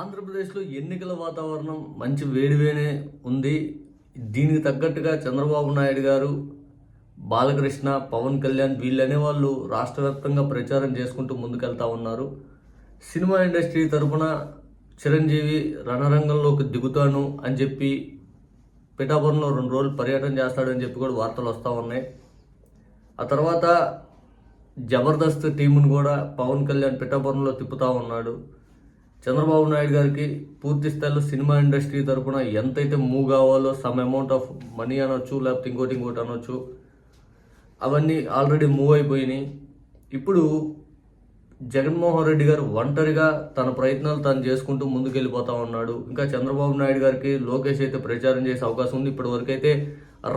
ఆంధ్రప్రదేశ్లో ఎన్నికల వాతావరణం మంచి వేడివేనే ఉంది. దీనికి తగ్గట్టుగా చంద్రబాబు నాయుడు గారు బాలకృష్ణ పవన్ కళ్యాణ్ వీళ్ళనే వాళ్ళు రాష్ట్ర వ్యాప్తంగా ప్రచారం చేసుకుంటూ ముందుకెళ్తా ఉన్నారు. సినిమా ఇండస్ట్రీ తరపున చిరంజీవి రణరంగంలోకి దిగుతాను అని చెప్పి పిఠాపురంలో రెండు రోజులు పర్యటన చేస్తాడని చెప్పి కూడా వార్తలు వస్తూ ఉన్నాయి. ఆ తర్వాత జబర్దస్త్ టీమును కూడా పవన్ కళ్యాణ్ పిఠాపురంలో తిప్పుతా ఉన్నాడు. చంద్రబాబు నాయుడు గారికి పూర్తి స్థాయిలో సినిమా ఇండస్ట్రీ తరపున ఎంతైతే మూవ్ కావాలో సమ్ అమౌంట్ ఆఫ్ మనీ అనొచ్చు లేకపోతే ఇంకోటి ఇంకోటి అనొచ్చు అవన్నీ ఆల్రెడీ మూవ్ అయిపోయినాయి. ఇప్పుడు జగన్మోహన్ రెడ్డి గారు ఒంటరిగా తన ప్రయత్నాలు తను చేసుకుంటూ ముందుకెళ్ళిపోతా ఉన్నాడు. ఇంకా చంద్రబాబు నాయుడు గారికి లోకేష్ అయితే ప్రచారం చేసే అవకాశం ఉంది. ఇప్పటి వరకు అయితే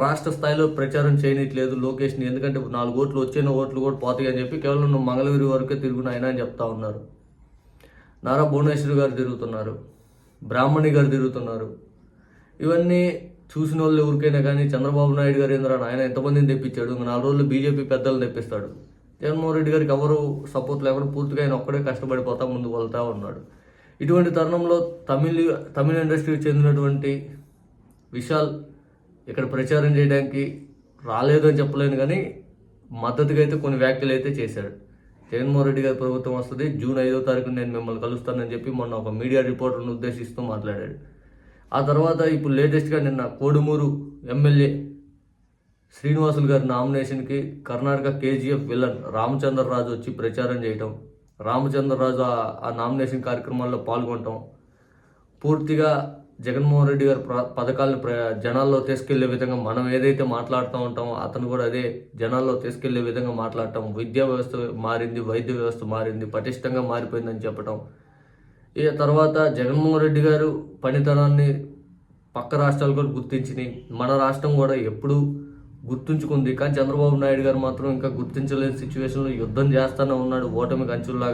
రాష్ట్ర స్థాయిలో ప్రచారం చేయనట్లేదు లోకేష్ని. ఎందుకంటే నాలుగు ఓట్లు వచ్చిన ఓట్లు కూడా పోతాయి అని చెప్పి కేవలం నువ్వు మంగళగిరి వరకే తిరుగున ఆయన అని చెప్తా ఉన్నారు. నారా భువనేశ్వరి గారు తిరుగుతున్నారు బ్రాహ్మణి గారు తిరుగుతున్నారు. ఇవన్నీ చూసిన వాళ్ళు ఎవరికైనా కానీ చంద్రబాబు నాయుడు గారు ఏంద్రా ఆయన ఎంతమందిని తెప్పించాడు? నాలుగు రోజులు బీజేపీ పెద్దలు తెప్పిస్తాడు. జగన్మోహన్ రెడ్డి గారికి ఎవరు సపోర్ట్ లేకుండా పూర్తిగా ఆయన ఒక్కడే కష్టపడిపోతా ముందుకు వెళ్తా ఉన్నాడు. ఇటువంటి తరుణంలో తమిళ తమిళ ఇండస్ట్రీకి చెందినటువంటి విశాల్ ఇక్కడ ప్రచారం చేయడానికి రాలేదు అని చెప్పలేను కానీ మద్దతుగా అయితే కొన్ని వ్యాఖ్యలు అయితే చేశాడు. జగన్మోహన్ రెడ్డి గారి ప్రభుత్వం వస్తుంది. జూన్ ఐదో తారీఖు నేను మిమ్మల్ని కలుస్తానని చెప్పి మొన్న ఒక మీడియా రిపోర్టర్ను ఉద్దేశిస్తూ మాట్లాడాడు. ఆ తర్వాత ఇప్పుడు లేటెస్ట్గా నిన్న కోడుమూరు ఎమ్మెల్యే శ్రీనివాసులు గారి నామినేషన్కి కర్ణాటక కేజీఎఫ్ విలన్ రామచంద్రరాజు వచ్చి ప్రచారం చేయటం రామచంద్రరాజు ఆ- ఆ నామినేషన్ కార్యక్రమాల్లో పాల్గొనటం పూర్తిగా జగన్మోహన్ రెడ్డి గారు ప్ర పథకాలను ప్ర జనాల్లో తీసుకెళ్ళే విధంగా మనం ఏదైతే మాట్లాడుతూ ఉంటామో అతను కూడా అదే జనాల్లో తీసుకెళ్ళే విధంగా మాట్లాడటం విద్యా వ్యవస్థ మారింది వైద్య వ్యవస్థ మారింది పటిష్టంగా మారిపోయిందని చెప్పటం. ఇక తర్వాత జగన్మోహన్ రెడ్డి గారు పనితనాన్ని పక్క రాష్ట్రాలు కూడా గుర్తించినాయి. మన రాష్ట్రం కూడా ఎప్పుడూ గుర్తుంచుకుంది. కానీ చంద్రబాబు నాయుడు గారు మాత్రం ఇంకా గుర్తించలేని సిచ్యువేషన్లో యుద్ధం చేస్తానే ఉన్నాడు. ఓటమి కంచుల్లాగా